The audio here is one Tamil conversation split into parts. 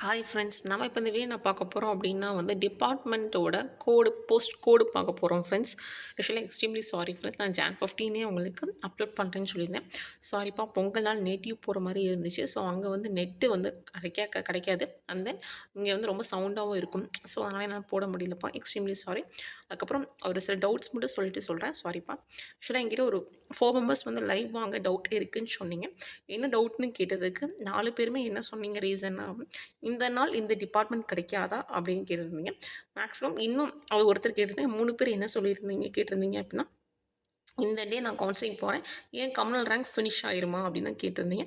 ஹாய் ஃப்ரெண்ட்ஸ் நம்ம இப்போ இந்த வீடியோ நான் பார்க்க போகிறோம் அப்படின்னா வந்து டிபார்ட்மெண்ட்டோட கோடு போஸ்ட் கோடு பார்க்க போகிறோம் ஃப்ரெண்ட்ஸ் ஆக்சுவலாக எக்ஸ்ட்ரீம்லி சாரி ஃப்ரெண்ட்ஸ் நான் ஜான் ஃபிஃப்டீனே உங்களுக்கு அப்லோட் பண்ணுறேன்னு சொல்லியிருந்தேன். சாரிப்பா பொங்கல் நாள் நேட்டிவ் போகிற மாதிரி இருந்துச்சு. ஸோ அங்கே வந்து நெட்டு வந்து கிடைக்க கிடைக்காது. அண்ட் தென் இங்கே வந்து ரொம்ப சவுண்டாகவும் இருக்கும். ஸோ அதனால் என்னால் போட முடியலப்பா. எக்ஸ்ட்ரீம்லி சாரி அதுக்கப்புறம் ஒரு சில டவுட்ஸ் மட்டும் சொல்லிட்டு சொல்கிறேன் சாரிப்பா ஆக்சுவலாக எங்கிட்ட ஒரு ஃபோர் மெம்பர்ஸ் வந்து லைவ் வாங்க டவுட் இருக்குன்னு சொன்னீங்க. என்ன டவுட்னு கேட்டதுக்கு நாலு பேருமே என்ன சொன்னீங்க? ரீசன்னா இந்த நாள் இந்த டிபார்ட்மெண்ட் கிடைக்காதா அப்படின்னு கேட்டிருந்தீங்க. மேக்ஸிமம் இன்னும் அது ஒருத்தர் கேட்டிருந்தேன் மூணு பேர் என்ன சொல்லியிருந்தீங்க கேட்டிருந்தீங்க அப்படின்னா இந்த டே நான் கவுன்சிலிங் போகிறேன் ஏன் கம்யூனல் ரேங்க் ஃபினிஷ் ஆயிருமா அப்படின்னு தான் கேட்டிருந்தீங்க.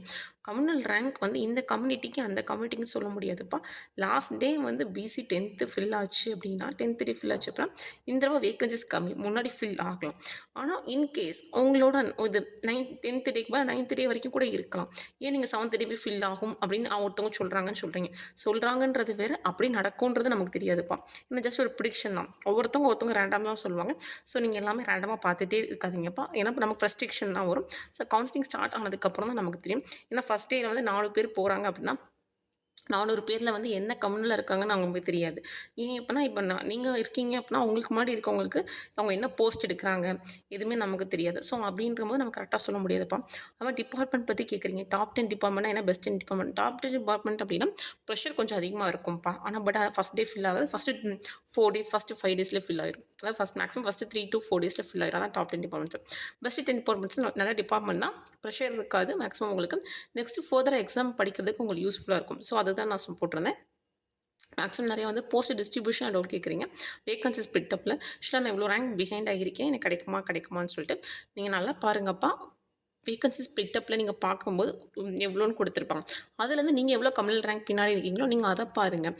கம்யூனல் ரேங்க் வந்து இந்த கம்யூனிட்டிக்கு அந்த கம்யூனிட்டிக்கு சொல்ல முடியாதுப்பா. லாஸ்ட் டே வந்து பிசி டென்த்து ஃபில் ஆச்சு அப்படின்னா டென்த்து டே ஃபில் ஆச்சு அப்படின்னா இந்த தடவை வேக்கன்சிஸ் கம்மி. முன்னாடி ஃபில் ஆகலாம். ஆனால் இன்கேஸ் உங்களோட இது நைன் டென்த்து டேக்கு மேலே நைன்த்து டே வரைக்கும் கூட இருக்கலாம். ஏன் நீங்கள் செவன்த் டே ஃபில் ஆகும் அப்படின்னு ஒருத்தவங்க சொல்கிறாங்கன்னு சொல்கிறீங்க சொல்கிறாங்கன்றது வேறு அப்படி நடக்கும்ன்றது நமக்கு தெரியாதுப்பா. ஏன்னா ஜஸ்ட் ஒரு ப்ரிடிக்ஷன் தான். ஒவ்வொருத்தவங்க ஒருத்தவங்க ரேண்டமாக தான் சொல்லுவாங்க. ஸோ நீங்கள் எல்லாமே ரேண்டமாக பார்த்துட்டே இருக்காதீங்கப்பா. ஏன்னா நமக்கு ஃப்ரஸ்ட்ரிக்ஷன் தான் வரும். ஸோ கவுன்சிலிங் ஸ்டார்ட் ஆனதுக்கப்புறம் தான் நமக்கு தெரியும். ஏன்னா ஃபஸ்ட் டேயில் வந்து நாலு பேர் போகிறாங்க அப்படின்னா நானூறு பேரில் வந்து என்ன கம்யூனில் இருக்காங்கன்னு அவங்களுக்கு தெரியாது. ஏன் எப்படின்னா இப்போ நான் நீங்கள் இருக்கீங்க அப்படின்னா அவங்களுக்கு முன்னாடி இருக்கவங்களுக்கு அவங்க என்ன போஸ்ட் எடுக்கிறாங்க எதுவுமே நமக்கு தெரியாது. ஸோ அப்படின்ற போது நம்ம கரெக்டாக சொல்ல முடியாதுப்பா. அவன் டிபார்ட்மெண்ட் பற்றி கேட்குறீங்க டாப் டென் டிபார்ட்மெண்ட்னா என்ன? Best ten department top ten department அப்படின்னா ப்ரெஷர் கொஞ்சம் அதிகமாக இருக்கும்ப்பா. ஆனால் பட் ஃபஸ்ட் டே ஃபில் ஆகுது. First four days first five டேஸில் ஃபில் ஆயிரும். அதாவது first maximum first three two four டேஸில் ஃபில் ஆயிரும். அதான் top ten departments best ten departments நல்ல டிபார்ட்மெண்ட் தான் ப்ரெஷர் இருக்காது. மேக்ஸிமம் உங்களுக்கு நெக்ஸ்ட் ஃபர்தராக எக்ஸாம் படிக்கிறதுக்கு உங்களுக்கு யூஸ்ஃபுல்லாக இருக்கும். ஸோ தான் நான் போட்டிருந்தேன். மேக்ஸிமம் நிறைய வந்து போஸ்ட் டிஸ்ட்ரிபியூஷன் டவுட் கேட்குறீங்க வேகன்சிஸ் பிட்டப்பில் ஆக்சுவலாக நான் இவ்வளோ ரேங்க் பிஹைண்ட் ஆகியிருக்கேன். எனக்கு கிடைக்குமா? கிடைக்குமான்னு சொல்லிட்டு. நீங்கள் நல்லா பாருங்கப்பா. வேகன்சிஸ் பிட்டப்பில் நீங்கள் பார்க்கும்போது எவ்வளோன்னு கொடுத்துருப்பாங்க. அதுலேருந்து நீங்கள் எவ்வளோ கம்யூனல் ரேங்க் பின்னாடி இருக்கீங்களோ நீங்கள் அதை பாருங்கள்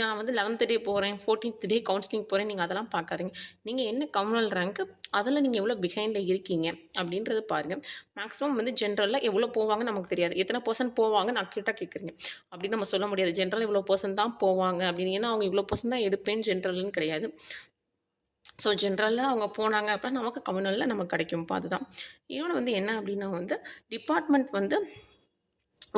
நான் வந்து லெவன்த் டே போகிறேன் ஃபோர்டீன்த் டே கவுன்சிலிங் போகிறேன் நீங்கள் அதெல்லாம் பார்க்காதீங்க. நீங்கள் என்ன கம்யூனல் ரேங்க்கு அதில் நீங்கள் எவ்வளோ பிஹைண்டில் இருக்கீங்க அப்படின்றத பாருங்கள் மேக்ஸிமம் வந்து ஜென்ரலில் எவ்வளோ போவாங்க நமக்கு தெரியாது. எத்தனை பர்சன்ட் போவாங்க நான் கேட்டால் கேட்குறீங்க அப்படின்னு நம்ம சொல்ல முடியாது. ஜென்ரல் இவ்வளோ பர்சன்ட் தான் போவாங்க அப்படின்னு. ஏன்னா அவங்க இவ்வளோ பர்சன்ட் தான் எடுப்பேன்னு ஜென்ரல்னு கிடையாது. ஸோ ஜென்ரலாக அவங்க போனாங்க அப்படின்னா நமக்கு கம்யூனலில் நமக்கு கிடைக்கும்ப்பா அதுதான். இன்னொன்று வந்து என்ன அப்படின்னா வந்து டிபார்ட்மெண்ட் வந்து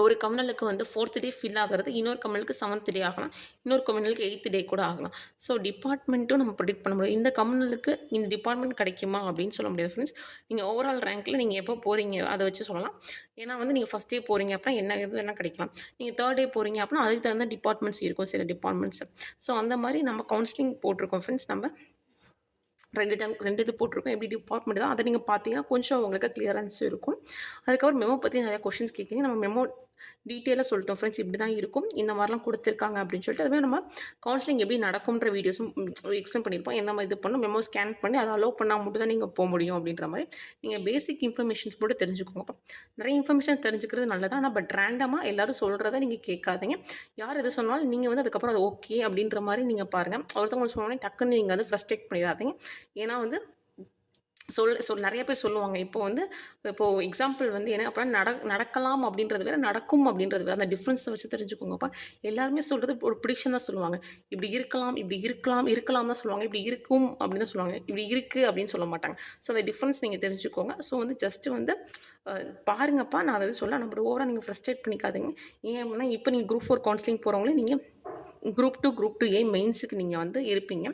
ஒரு கம்யூனலுக்கு வந்து ஃபோர்த் டே ஃபில் ஆகிறது இன்னொரு கம்யூனலுக்கு செவன்த் டே ஆகலாம் இன்னொரு கம்யூனலுக்கு எயித்து டே கூட ஆகலாம். ஸோ டிபார்ட்மெண்ட்டும் நம்ம ப்ரிடிக்ட் பண்ண முடியும். இந்த கம்யூனலுக்கு இந்த டிபார்ட்மெண்ட் கிடைக்குமா அப்படின்னு சொல்ல முடியாது ஃப்ரெண்ட்ஸ் நீங்கள் ஓவரால் ரேங்க்கில் நீங்கள் எப்போ போகிறீங்க அதை வச்சு சொல்லலாம். ஏன்னா வந்து நீங்கள் ஃபஸ்ட் டே போகிறீங்க அப்படின்னா என்ன இது என்ன கிடைக்கலாம். நீங்கள் தேர்ட் டே போகிறீங்க அப்படின்னா அதுக்கு தகுந்த டிபார்ட்மெண்ட்ஸ் இருக்கும் சில டிபார்ட்மெண்ட்ஸ் ஸோ அந்த மாதிரி நம்ம கவுன்சிலிங் போட்டிருக்கோம் ஃப்ரெண்ட்ஸ் நம்ம ரெண்டு டைம் ரெண்டு இது போட்டிருக்கோம். எப்படி டிபார்ட்மெண்ட் தான் அதை நீங்கள் பார்த்தீங்கன்னா கொஞ்சம் உங்களுக்கு கிளியரன்ஸும் இருக்கும். அதுக்கப்புறம் மெமோ பற்றி நிறையா கொஷின்ஸ் கேட்குறீங்க. நம்ம மெமோ டீட்டெயிலாக சொல்லிட்டோம் ஃப்ரெண்ட்ஸ் இப்படி தான் இருக்கும். இந்த மாதிரிலாம் கொடுத்துருக்காங்க அப்படின்னு சொல்லிட்டு அதுமாதிரி நம்ம கவுன்சிலிங் எப்படி நடக்கும்ன்ற வீடியோஸும் எக்ஸ்பிளைன் பண்ணியிருப்போம். எந்த மாதிரி இது பண்ணணும் மெமோ ஸ்கேன் பண்ணி அதை அலோவ் பண்ணால் மட்டும் தான் நீங்கள் போக முடியும் அப்படின்ற மாதிரி நீங்கள் பேசிக் இன்ஃபர்மேஷன்ஸ் மட்டும் தெரிஞ்சுக்கோங்க. நிறைய இன்ஃபர்மேஷன் தெரிஞ்சுக்கிறது நல்லது. ஆனால் பட் ரேண்டமாக எல்லோரும் சொல்கிறத நீங்கள் கேட்காதீங்க. யார் எது சொன்னாலும் நீங்கள் வந்து அதுக்கப்புறம் அது ஓகே அப்படின்ற மாதிரி நீங்கள் பாருங்கள் ஒருத்தவங்க சொன்னோடனே டக்குன்னு நீங்கள் வந்து ஃப்ரஸ்ட்ரேட் பண்ணிடாதீங்க. ஏன்னா வந்து சொல் சொல் நிறைய பேர் சொல்லுவாங்க. இப்போ வந்து இப்போது எக்ஸாம்பிள் வந்து என்ன அப்படின்னா நட நடக்கலாம் அப்படின்றது வேறு நடக்கும் அப்படின்றது வேறு. அந்த டிஃப்ரென்ஸை வச்சு தெரிஞ்சுக்கோங்கப்பா எல்லாருமே சொல்கிறது ஒரு ப்ரிடிக்ஷன் தான் சொல்லுவாங்க. இப்படி இருக்கலாம் இப்படி இருக்கலாம் இருக்கலாம் தான் சொல்லுவாங்க. இப்படி இருக்கும் அப்படின்னு தான் சொல்லுவாங்க. இப்படி இருக்குது அப்படின்னு சொல்ல மாட்டாங்க. ஸோ அந்த டிஃப்ரென்ஸ் நீங்கள் தெரிஞ்சுக்கோங்க. ஸோ வந்து ஜஸ்ட்டு வந்து பாருங்கப்பா. நான் அதை சொல்ல நம்ம ஓவராக நீங்கள் ஃப்ரஸ்ட்ரேட் பண்ணிக்காதீங்க. ஏன் அப்படின்னா இப்போ நீங்கள் குரூப் ஃபோர் கவுன்சிலிங் போகிறவங்களே நீங்கள் group two group two A மெயின்ஸுக்கு நீங்கள் வந்து இருப்பீங்க.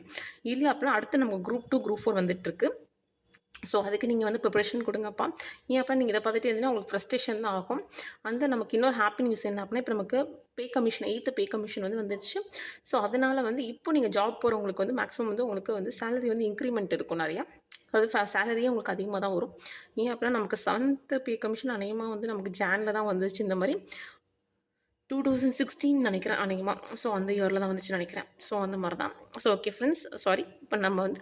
இல்லை அப்படின்னா அடுத்து நம்ம குரூப் டூ குரூப் ஃபோர் வந்துட்டுருக்கு ஸோ அதுக்கு நீங்கள் வந்து ப்ரிப்பரேஷன் கொடுங்கப்பா. ஏன் அப்போ நீங்கள் இதை பார்த்துட்டு இருந்தீங்கன்னா உங்களுக்கு ஃப்ரஸ்ட்ரேஷன் தான் ஆகும். அந்த நமக்கு இன்னொரு ஹாப்பி நியூஸ் என்ன அப்படின்னா இப்போ நமக்கு pay commission eighth pay commission வந்து வந்துருச்சு. ஸோ அதனால் வந்து இப்போ நீங்கள் ஜாப் போகிறவங்களுக்கு வந்து மேக்ஸிமம் வந்து உங்களுக்கு வந்து சேலரி வந்து இன்க்ரிமெண்ட் இருக்கும் நிறையா. அது சேலரியே உங்களுக்கு அதிகமாக தான் வரும். ஏன் அப்படின்னா நமக்கு செவன்த்து பே கமிஷன் அநேகமாக வந்து நமக்கு ஜானில் தான் வந்துச்சு இந்த மாதிரி. டூ தௌசண்ட் சிக்ஸ்டீன் நினைக்கிறேன் அநேகமாக ஸோ அந்த இயரில் தான் வந்துச்சு நினைக்கிறேன். ஸோ அந்த மாதிரி தான். ஸோ ஓகே ஃப்ரெண்ட்ஸ் சாரி இப்போ நம்ம வந்து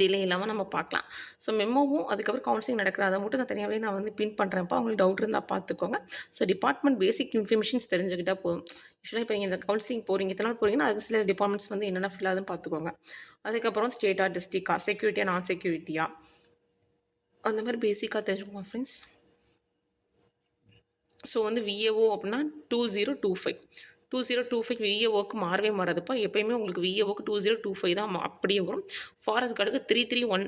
டிலே இல்லாமல் நம்ம பார்க்கலாம். ஸோ மெமோவும் அதுக்கப்புறம் கவுன்சிலிங் நடக்கிற அதை மட்டும் நான் தனியாகவே நான் வந்து பின் பண்ணுறேன்ப்பா உங்களுக்கு டவுட் இருந்தால் பார்த்துக்கோங்க. ஸோ டிபார்ட்மெண்ட் பேசிக் இன்ஃபர்மேஷன்ஸ் தெரிஞ்சுக்கிட்டால் போதும். ஆக்சுவலாக இப்போ நீங்கள் இந்த கவுன்சிலிங் போகிறீங்க இத்தனை நாள் போகிறீங்கன்னா அதுக்கு சில டிபார்ட்மெண்ட்ஸ் வந்து என்னென்ன ஃபில் ஆகுதுன்னு பார்த்துக்கோங்க. அதுக்கப்புறம் ஸ்டேட்டா டிஸ்ட்ரிக்டா செக்யூரிட்டியா நான் செக்யூரிட்டியா அந்த மாதிரி பேசிக்காக தெரிஞ்சுக்கோங்க ஃப்ரெண்ட்ஸ் ஸோ வந்து விஏஓ அப்படின்னா two zero two five two zero two five விஏஓக்கு மாறவே மாறாதுப்பா. எப்போயுமே உங்களுக்கு விஏஓக்கு டூ ஜீரோ டூ ஃபைவ் தான் அப்படியே வரும். ஃபாரஸ்ட் கார்டுக்கு three three one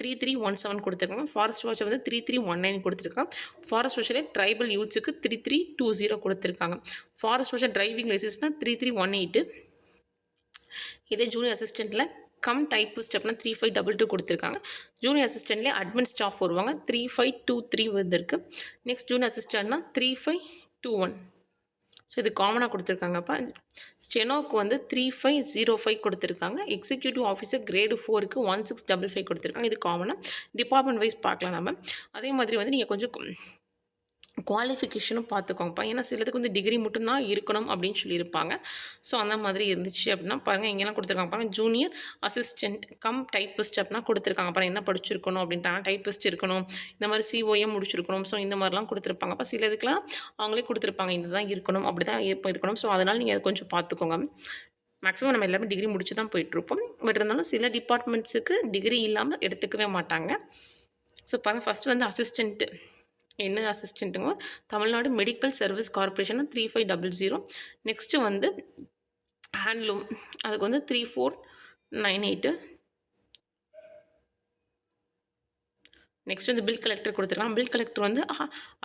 three three one seven கொடுத்துருக்காங்க. ஃபாரஸ்ட் வாட்சை வந்து த்ரீ த்ரீ ஒன் நைன் கொடுத்துருக்காங்க. ஃபாரஸ்ட் வாட்சில் ட்ரைபல் யூத்ஸுக்கு த்ரீ த்ரீ டூ ஜீரோ கொடுத்துருக்காங்க. ஃபாரஸ்ட் வாட்சர் டிரைவிங் லைசன்ஸ்னால் த்ரீ த்ரீ ஒன் எயிட்டு இதே ஜூனியர் அசிஸ்டண்ட்டில் cum type ஸ்டெப்னா three five double two கொடுத்துருக்காங்க. ஜூனியர் அசிஸ்டண்ட்லேயே அட்மின் ஸ்டாஃப் வருவாங்க. த்ரீ ஃபைவ் டூ த்ரீ வந்திருக்கு. Next junior அசிஸ்டன்ட்னா three five two one so இது காமனாக கொடுத்துருக்காங்கப்பா ஸ்டெனோக்கு வந்து த்ரீ ஃபைவ் ஜீரோ ஃபைவ் கொடுத்துருக்காங்க. எக்ஸிக்யூட்டிவ் ஆஃபீஸர் கிரேடு ஃபோருக்கு ஒன் சிக்ஸ் டபுள் ஃபைவ் கொடுத்துருக்காங்க. இது காமனாக டிபார்ட்மெண்ட் வைஸ் பார்க்கலாம் நம்ம. அதே மாதிரி வந்து நீங்கள் கொஞ்சம் குவாலிஃபிகேஷனும் பார்த்துக்கோங்கப்பா ஏன்னா சிலதுக்கு வந்து டிகிரி மட்டும்தான் இருக்கணும் அப்படின்னு சொல்லியிருப்பாங்க. ஸோ அந்த மாதிரி இருந்துச்சு அப்படின்னா பாருங்கள் இங்கெல்லாம் கொடுத்துருக்காங்க. பாருங்கள் ஜூனியர் அசிஸ்டன்ட் கம் டைப்பிஸ்ட் அப்படின்னா கொடுத்துருக்காங்க. பாருங்கள் என்ன படிச்சிருக்கணும் அப்படின்ட்டாங்க. டைப்பிஸ்ட் இருக்கணும். இந்த மாதிரி சிஓஎம் முடிச்சிருக்கணும். ஸோ இந்த மாதிரிலாம் கொடுத்துருப்பாங்க. அப்போ சிலதுக்கெலாம் அவங்களே கொடுத்துருப்பாங்க. இதுதான் இருக்கணும். அப்படி தான் இப்போ இருக்கணும். ஸோ அதனால் நீங்கள் அதை கொஞ்சம் பார்த்துக்கோங்க மேக்ஸிமம் நம்ம எல்லாமே டிகிரி முடிச்சு தான் போயிட்டுருப்போம். பட் இருந்தாலும் சில டிபார்ட்மெண்ட்ஸுக்கு டிகிரி இல்லாமல் எடுத்துக்கவே மாட்டாங்க. ஸோ பாருங்கள் ஃபஸ்ட் வந்து அசிஸ்டண்ட்டு என்ன அசிஸ்டண்ட்டுங்க Tamil Nadu medical service corporation three five double zero next வந்து ஹேண்ட்லூம் அதுக்கு வந்து three four nine eight next வந்து பில் கலெக்டர் கொடுத்துருக்காங்க பில் கலெக்டர் வந்து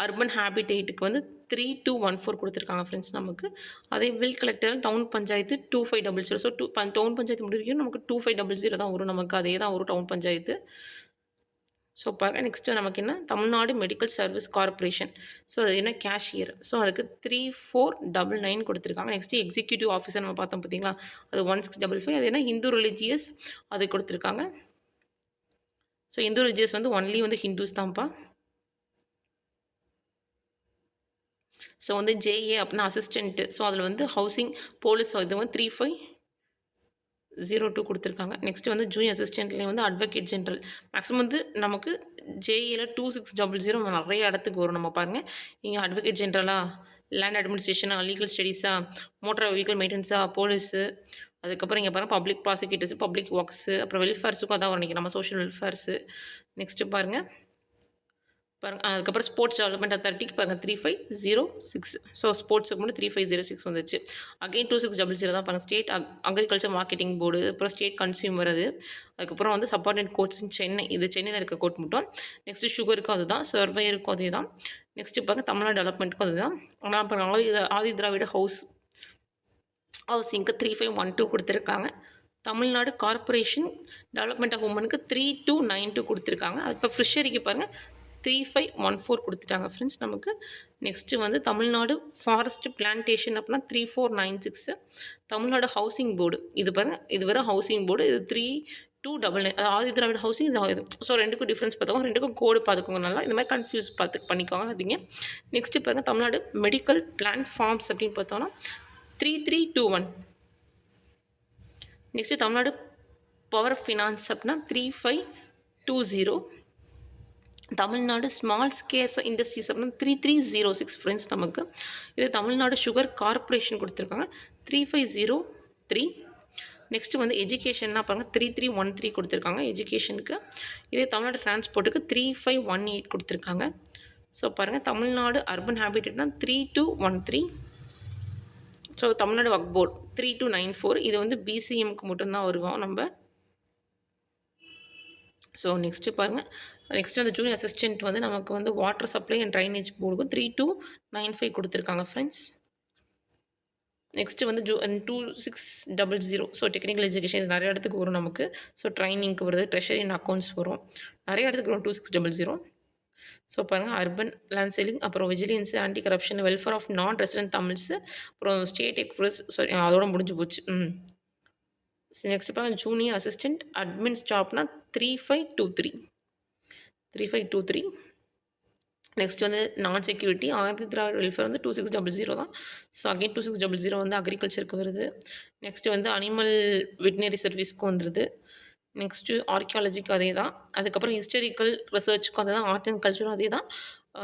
அர்பன் ஹேபிடேட்டுக்கு வந்து த்ரீ டூ ஒன் ஃபோர் கொடுத்துருக்காங்க ஃப்ரெண்ட்ஸ் நமக்கு. அதே bill collector town panchayat two five double zero so two town panchayat முடியும் நமக்கு டூ ஃபைவ் டபுள் ஜீரோ தான் வரும். நமக்கு அதே தான் வரும் டவுன் பஞ்சாயத்து. ஸோ பாருங்க நெக்ஸ்ட்டு நமக்கு என்ன? Tamil Nadu medical service corporation so அது என்ன? கேஷியர் ஸோ அதுக்கு த்ரீ ஃபோர் டபுள் நைன் கொடுத்துருக்காங்க. நெக்ஸ்ட்டு எக்ஸிக்யூட்டிவ் ஆஃபீஸர் நம்ம பார்த்தோம் பார்த்தீங்களா? அது ஒன் சிக்ஸ் டபுள் ஃபைவ் அது என்ன? ஹிந்து ரிலிஜியஸ் அது கொடுத்துருக்காங்க. ஸோ இந்து ரிலிஜியஸ் வந்து ஒன்லி வந்து ஹிந்துஸ் தான்ப்பா. ஸோ வந்து ஜேஏ அப்படின்னா அசிஸ்டண்ட்டு ஸோ அதில் வந்து ஹவுசிங் போலீஸ் இது வந்து த்ரீ ஃபைவ் ஜீரோ டூ கொடுத்துருக்காங்க. நெக்ஸ்ட் வந்து ஜூனியர் அசிஸ்டண்ட்லேயே வந்து அட்வொகேட் ஜென்ரல் மேக்ஸிமம் வந்து நமக்கு ஜேஇயில் டூ சிக்ஸ் டபுள் ஜீரோ நிறைய இடத்துக்கு வரும். நம்ம பாருங்கள் நீங்கள் அட்வொகேட் ஜென்ரலாக லேண்ட் அட்மினிஸ்ட்ரேஷனா லீகல் ஸ்டடீஸாக மோட்டார் வெஹிக்கல் மெயின்டெனன்ஸாக போலீஸு அதுக்கப்புறம் இங்கே பாருங்கள் பப்ளிக் ப்ராசிக்யூட்டர்ஸ் பப்ளிக் ஒர்க்ஸு அப்புறம் வெல்ஃபேர்ஸுக்கும் அதான் வரும். நம்ம சோஷியல் வெல்ஃபேர்ஸு நெக்ஸ்ட்டு பாருங்கள் பாருங்கள் அதுக்கப்புறம் ஸ்போர்ட்ஸ் டெவலப்மெண்ட் அத்தாரிட்டிக்கு பாருங்கள் three five zero six so ஸ்போர்ட்ஸுக்கு மட்டும் த்ரீ ஃபைவ் ஜீரோ சிக்ஸ் வந்துச்சு. Again two six double zero தான் பாருங்கள் ஸ்டேட் அக்ரிகல்ச்சர் மார்க்கெட்டிங் போர்டு அப்புறம் ஸ்டேட் கன்சியூமர் அது. அதுக்கப்புறம் வந்து சப்பார்டினேட் கோட்ஸ் இன் சென்னை இது சென்னையில் இருக்க கோர்ட் மட்டும். நெக்ஸ்ட்டு சுகருக்கும் அதுதான். சர்வேயருக்கும் அதே தான். நெக்ஸ்ட்டு பாருங்கள் தமிழ்நாடு டெவலப்மெண்ட்டுக்கும் அதுதான். ஆனால் இப்போ ஆதி ஆதி திராவிட ஹவுஸ் ஹவுசிங்க்கு த்ரீ ஃபைவ் ஒன் டூ கொடுத்துருக்காங்க. தமிழ்நாடு கார்ப்பரேஷன் டெவலப்மெண்ட் ஆஃப் உமனுக்கு த்ரீ டூ நைன் டூ கொடுத்துருக்காங்க. அது இப்போ ஃபிஷரிக்கு பாருங்கள் த்ரீ ஃபைவ் ஒன் ஃபோர் கொடுத்துட்டாங்க ஃப்ரெண்ட்ஸ் நமக்கு நெக்ஸ்ட்டு வந்து தமிழ்நாடு ஃபாரஸ்ட் பிளான்டேஷன் அப்படின்னா three four nine six Tamil Nadu housing board இது பாருங்கள் இது வர ஹவுசிங் போர்டு இது three two double nine Adi Dravida housing இது ஸோ ரெண்டுக்கும் டிஃப்ரென்ஸ் பார்த்துக்கோங்க ரெண்டுக்கும் கோடு பார்த்துக்கோங்க நல்லா இந்த மாதிரி கன்ஃபியூஸ் பார்த்து பண்ணிக்கோங்க அதிங்க நெக்ஸ்ட்டு பாருங்கள் தமிழ்நாடு மெடிக்கல் பிளான் ஃபார்ம்ஸ் அப்படின்னு பார்த்தோம்னா three three two one next Tamil Nadu power finance அப்படின்னா three five two zero Tamil Nadu small scale industries அப்படின்னா three three zero six friends நமக்கு. இது தமிழ்நாடு சுகர் கார்ப்பரேஷன் கொடுத்துருக்காங்க. Three five zero three next வந்து எஜுகேஷன்னா பாருங்கள் த்ரீ த்ரீ ஒன் த்ரீ கொடுத்துருக்காங்க எஜுகேஷனுக்கு இதே தமிழ்நாடு டிரான்ஸ்போர்ட்டுக்கு த்ரீ ஃபைவ் ஒன் எயிட் கொடுத்துருக்காங்க. ஸோ பாருங்கள் Tamil Nadu urban ஹேபிட்டட்னா three two one three so Tamil Nadu work board three two nine four இது வந்து பிசிஎம்க்கு மட்டும்தான் வருவோம் நம்ம. ஸோ நெக்ஸ்ட்டு பாருங்கள் நெக்ஸ்ட் வந்து ஜூனியர் அசிஸ்டன்ட் வந்து நமக்கு வந்து வாட்டர் சப்ளை அண்ட் ட்ரைனேஜ் போர்டுக்கும் த்ரீ டூ நைன் ஃபைவ் கொடுத்துருக்காங்க ஃப்ரெண்ட்ஸ் நெக்ஸ்ட்டு வந்து zoo two six double zero so technical education இது நிறைய இடத்துக்கு வரும் நமக்கு. ஸோ ட்ரைனிங்க்கு வருது ட்ரெஷரி அண்ட் அக்கௌண்ட்ஸ் வரும். நிறைய இடத்துக்கு வரும் two six double zero so பாருங்கள் அர்பன் லேண்ட் செல்லிங் அப்புறம் vigilance anti corruption welfare of non resident Tamils அப்புறம் ஸ்டேட் எக்ஸ்பிரஸ் சாரி அதோட முடிஞ்சு போச்சு. ம். நெக்ஸ்ட் இப்போ junior assistant admin ஸ்டாப்னா three five two three three five two three next வந்து நான் செக்யூரிட்டி ஆயிரத்தி திராவிட வெல்ஃபேர் வந்து டூ சிக்ஸ் டபுள் ஜீரோ தான். So again two six double zero வந்து அக்ரிகல்ச்சருக்கு வருது. நெக்ஸ்ட்டு வந்து அனிமல் வெட்டினரி சர்வீஸ்க்கும் வந்துடுது நெக்ஸ்ட்டு ஆர்கியாலஜிக்கு அதே தான். அதுக்கப்புறம் ஹிஸ்டரிக்கல் ரிசர்ச்சுக்கும் அதே தான். ஆர்ட் அண்ட் கல்ச்சரும் அதே தான்.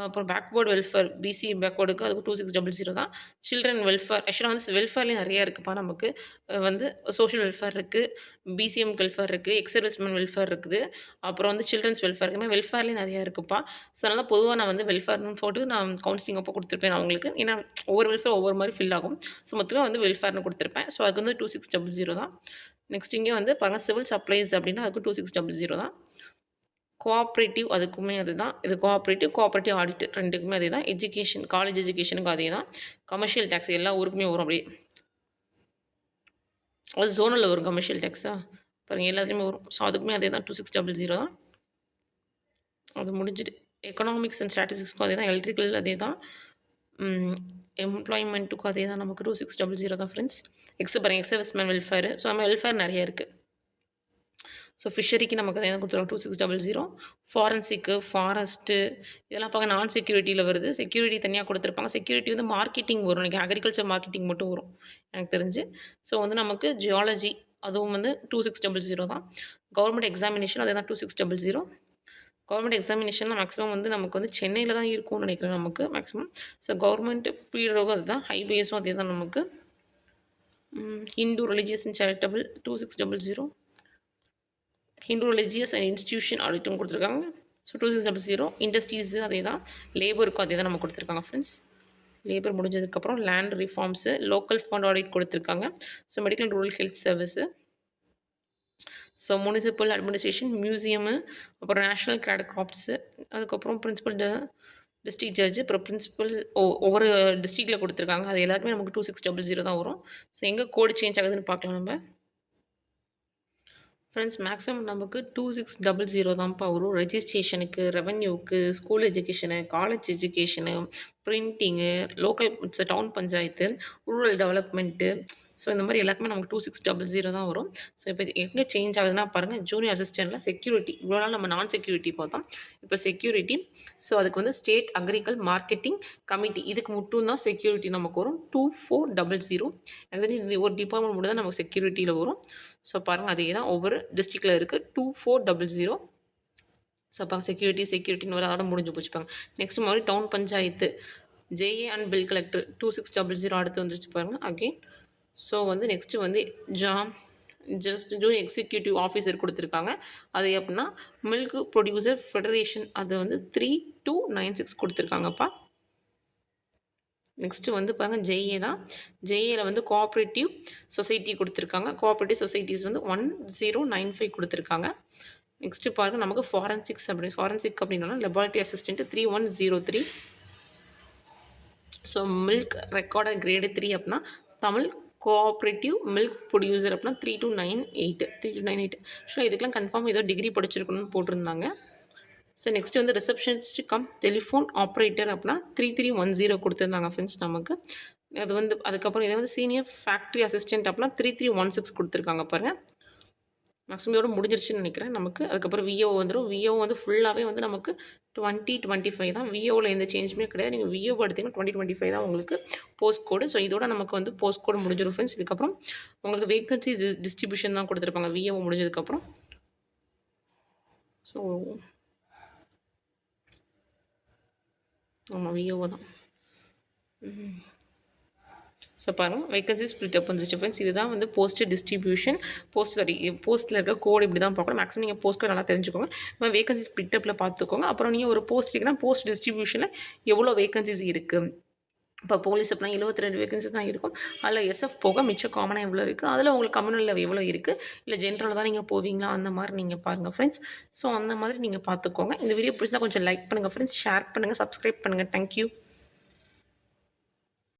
அப்புறம் பேக்வேர்டு வெல்ஃபேர் பிசி பேக்வேர்டுக்கு அதுக்கு டூ சிக்ஸ் டபுள் ஜீரோ தான். சில்ட்ரன் வெல்ஃபேர் ஆக்சுவலாக வந்து வெல்ஃபேர்லேயும் நிறையா இருக்குப்பா நமக்கு. வந்து சோஷியல் வெல்ஃபேர் இருக்குது பிசிஎம் வெல்ஃபேர் இருக்குது எக்ஸ் சர்வீஸ்மேன் வெல்ஃபேர் இருக்குது. அப்புறம் வந்து சில்ட்ரன்ஸ் வெல்ஃபேர் இருக்குமே வெல்ஃபேர்லேயும் நிறையா இருக்குப்பா. ஸோ அதனால் பொதுவாக நான் வந்து வெல்ஃபேர்னு போட்டு நான் கவுன்சிலிங் அப்போ கொடுத்துருப்பேன் அவங்களுக்கு. ஏன்னா ஒவ்வொரு வெல்ஃபேர் ஒவ்வொரு மாதிரி ஃபில் ஆகும். ஸோ மொத்தமாக வந்து வெல்ஃபேர்னு கொடுத்துருப்பேன். ஸோ அதுக்கு வந்து டூ சிக்ஸ் டபுள் ஜீரோ தான். நெக்ஸ்ட் இங்கே வந்து பாருங்கள் சிவில் சப்ளைஸ் அப்படின்னா அதுக்கு டூ சிக்ஸ் டபுள் ஜீரோ தான். கோஆப்ரேட்டிவ் அதுக்குமே அது தான் இது கோஆப்ரேட்டிவ் கோஆப்ரேட்டிவ் ஆடிட் ரெண்டுக்குமே அதே தான் எஜுகேஷன் காலேஜ் எஜுகேஷனுக்கும் அதே தான் கமர்ஷியல் டேக்ஸ் எல்லா ஊருக்குமே வரும் அப்படியே. அது ஜோனில் வரும் கமர்ஷியல் டேக்ஸா பாருங்கள் எல்லாத்துலேயுமே வரும். ஸோ அதுக்குமே அதே தான் டூ சிக்ஸ் டபுள் ஜீரோ தான். அது முடிஞ்சிட்டு. எக்கனாமிக்ஸ் அண்ட் ஸ்டாட்டிஸ்டிக்ஸ்க்கும் அதே தான் எலக்ட்ரிக்கல் அதே தான் எம்ப்ளாய்மெண்ட்டுக்கும் அதே தான் நமக்கு டூ சிக்ஸ் டபுள் ஜீரோ தான் ஃப்ரெண்ட்ஸ் எக்ஸ் பாருங்கள் எக்ஸ் சர்வீஸ்மேன் வெல்ஃபேர் ஸோ நம்ம வெல்ஃபேர் நிறைய இருக்குது ஸோ ஃபிஷரிக்கு நமக்கு அதே தான் கொடுத்துருவோம். டூ சிக்ஸ் டபுள் ஜீரோ ஃபாரன்சிக்கு ஃபாரஸ்ட்டு இதெல்லாம் பார்க்க நான் செக்யூரிட்டியில் வருது. செக்யூரிட்டி தனியாக கொடுத்துருப்பாங்க. செக்யூரிட்டி வந்து மார்க்கெட்டிங் வரும். எனக்கு அக்ரிகல்ச்சர் மார்க்கெட்டிங் மட்டும் வரும். எனக்கு தெரிஞ்சு. ஸோ வந்து நமக்கு ஜியாலஜி அதுவும் வந்து டூ சிக்ஸ் டபுள் ஜீரோ தான். கவர்மெண்ட் எக்ஸாமினேஷன் அதே தான் two six double zero government examination maximum வந்து நமக்கு வந்து சென்னையில் தான் இருக்கும்னு நினைக்கிறேன் நமக்கு மேக்ஸிமம் ஸோ கவர்மெண்ட் பீரியடும் அதுதான் ஹைவேஸும் அதே தான் நமக்கு. Hindu religious and charitable two six double zero Hindu religious and institution ஆடிட்டும் கொடுத்துருக்காங்க. So two six double zero industries அதே தான் லேபருக்கும் அதே தான் நம்ம கொடுத்துருக்காங்க ஃப்ரெண்ட்ஸ் லேபர் முடிஞ்சதுக்கப்புறம் land reforms local fund audit கொடுத்துருக்காங்க. So medical rural health service so municipal administration museum அப்புறம் நேஷ்னல் கிராட் கிராப்ஸு அதுக்கப்புறம் பிரின்சிபல் டிஸ்ட்ரிக்ட் ஜட்ஜு அப்புறம் பிரின்சிபல் ஓ ஒவ்வொரு டிஸ்ட்ரிக்டில் கொடுத்துருக்காங்க. அது எல்லாருக்குமே நமக்கு டூ சிக்ஸ் டபுள் ஜீரோ தான் வரும். ஸோ எங்கே கோடு சேஞ்ச் ஆகுதுன்னு பார்க்கலாம் நம்ம. ஃப்ரெண்ட்ஸ் மேக்ஸிமம் நமக்கு டூ சிக்ஸ் டபுள் ஜீரோ தான்ப்பா வரும். ரெஜிஸ்ட்ரேஷனுக்கு ரெவன்யூக்கு school education college education printing local town panchayat rural development so இந்த மாதிரி எல்லாருக்குமே நமக்கு டூ சிக்ஸ் டபுள் ஜீரோ தான் வரும். ஸோ இப்போ எங்கே சேஞ்ச் ஆகுதுன்னா பாருங்கள் ஜூனியர் அசிஸ்டண்ட்டில் செக்யூரிட்டி இவ்வளோ நாள் நம்ம நான் செக்யூரிட்டி பார்த்தோம். இப்போ செக்யூரிட்டி ஸோ அதுக்கு வந்து ஸ்டேட் அக்ரிகல் மார்க்கெட்டிங் கமிட்டி இதுக்கு மட்டும் தான் செக்யூரிட்டி நமக்கு வரும். டூ ஃபோர் டபுள் ஜீரோ எனக்கு தெரிஞ்சு இந்த ஒரு டிபார்ட்மெண்ட் மட்டும் தான் நமக்கு செக்யூரிட்டியில் வரும். ஸோ பாருங்கள் அதே தான் ஒவ்வொரு டிஸ்ட்ரிக்டில் இருக்குது two four double zero so அப்போ செக்யூரிட்டி செக்யூரிட்டின்னு வர அதோட முடிஞ்சு போச்சுப்பாங்க நெக்ஸ்ட் மாதிரி town panchayat JA and bill collector two six double zero அடுத்து வந்துருச்சு பாருங்கள் அகெயின் ஸோ வந்து நெக்ஸ்ட்டு வந்து ஜா ஜஸ்ட் ஜூன் எக்ஸிக்யூட்டிவ் ஆஃபீஸர் கொடுத்துருக்காங்க. அது எப்படின்னா மில்க் ப்ரொடியூசர் ஃபெடரேஷன் அது வந்து த்ரீ டூ நைன் சிக்ஸ் கொடுத்துருக்காங்கப்பா. நெக்ஸ்ட்டு வந்து பாருங்கள் ஜெய்ஏ தான். ஜெய்ஏல வந்து கோஆப்ரேட்டிவ் சொசைட்டி கொடுத்துருக்காங்க. கோஆப்ரேட்டிவ் சொசைட்டிஸ் வந்து ஒன் ஜீரோ நைன் ஃபைவ் கொடுத்துருக்காங்க. நெக்ஸ்ட்டு பாருங்கள் நமக்கு ஃபாரன்சிக்ஸ் அப்படி ஃபாரன்சிக் அப்படின்னா laboratory assistant three one zero three so milk recorder grade three அப்படின்னா தமிழ் கோஆப்ரேட்டிவ் மில்க் ப்ரொடியூசர் அப்படின்னா three two nine eight three two nine eight so இதுக்கெலாம் கன்ஃபார்ம் ஏதோ டிகிரி படிச்சிருக்கணும்னு போட்டிருந்தாங்க. ஸோ நெக்ஸ்ட் வந்து ரிசப்ஷனிஸ்ட் கம் டெலிஃபோன் ஆப்ரேட்டர் அப்படின்னா த்ரீ த்ரீ ஒன் ஜீரோ கொடுத்துருந்தாங்க ஃப்ரெண்ட்ஸ் நமக்கு. அது வந்து அதுக்கப்புறம் இதை வந்து சீனியர் ஃபேக்ட்ரி அசிஸ்டன்ட் அப்படின்னா த்ரீ த்ரீ ஒன் சிக்ஸ் கொடுத்துருக்காங்க பாருங்கள் மேக்ஸிமம் இதோட முடிஞ்சிருச்சுன்னு நினைக்கிறேன். நமக்கு அதுக்கப்புறம் விஓ வந்துடும் விஓ வந்து ஃபுல்லாகவே வந்து நமக்கு டுவெண்ட்டி டுவெண்ட்டி ஃபைவ் தான் விஓவில் எந்த சேஞ்சுமே கிடையாது. நீங்கள் விஓ எடுத்திங்கன்னா டுவெண்ட்டி டுவெண்ட்டி ஃபைவ் தான் உங்களுக்கு போஸ்ட் கோடு ஸோ இதோட நமக்கு வந்து போஸ்ட் கோடு முடிஞ்சிடும் ஃப்ரெண்ட்ஸ் இதுக்கப்புறம் உங்களுக்கு வேகன்சி டிஸ்ட்ரிபியூஷன் தான் கொடுத்துருப்பாங்க. விஓ முடிஞ்சதுக்கப்புறம். ஸோ ஆமாம் விஓ தான். ஸோ பாருங்கள் வேகன்சி ஸ்பிளிட் அப் வந்துருச்சு ஃப்ரெண்ட்ஸ் இதுதான் வந்து போஸ்ட் டிஸ்ட்ரிபியூஷன் போஸ்ட் சாரி போஸ்ட்டில் இருக்க கோட் இப்படி தான் பார்க்கணும் மேக்ஸிமம் நீங்கள் போஸ்ட் நல்லா தெரிஞ்சுக்கோங்க. இப்போ வேகன்சி ஸ்பிளிட் அப்பில் பார்த்துக்கோங்க. அப்புறம் நீங்கள் ஒரு போஸ்ட் இருக்குன்னா போஸ்ட் டிஸ்ட்ரிபியூஷனில் எவ்வளோ வேகன்சிஸ் இருக்குது இப்போ போலீஸ் அப்படின்னா எழுபத்தி ரெண்டு வேகன்சி தான் இருக்கும். அதில் எஸ்எஃப் போக மிச்சம் காமனாக எவ்வளோ இருக்குது அதில் உங்களுக்கு கம்யூனலில் எவ்வளோ இருக்குது இல்லை ஜென்ரலில் தான் நீங்கள் போவீங்களா? அந்த மாதிரி நீங்கள் பாருங்கள் ஃப்ரெண்ட்ஸ் ஸோ அந்த மாதிரி நீங்கள் பார்த்துக்கோங்க. இந்த வீடியோ பிடிச்சிருந்தா கொஞ்சம் லைக் பண்ணுங்கள் ஃப்ரெண்ட்ஸ் ஷேர் பண்ணுங்கள் சப்ஸ்கிரைப் பண்ணுங்கள் தேங்க்யூ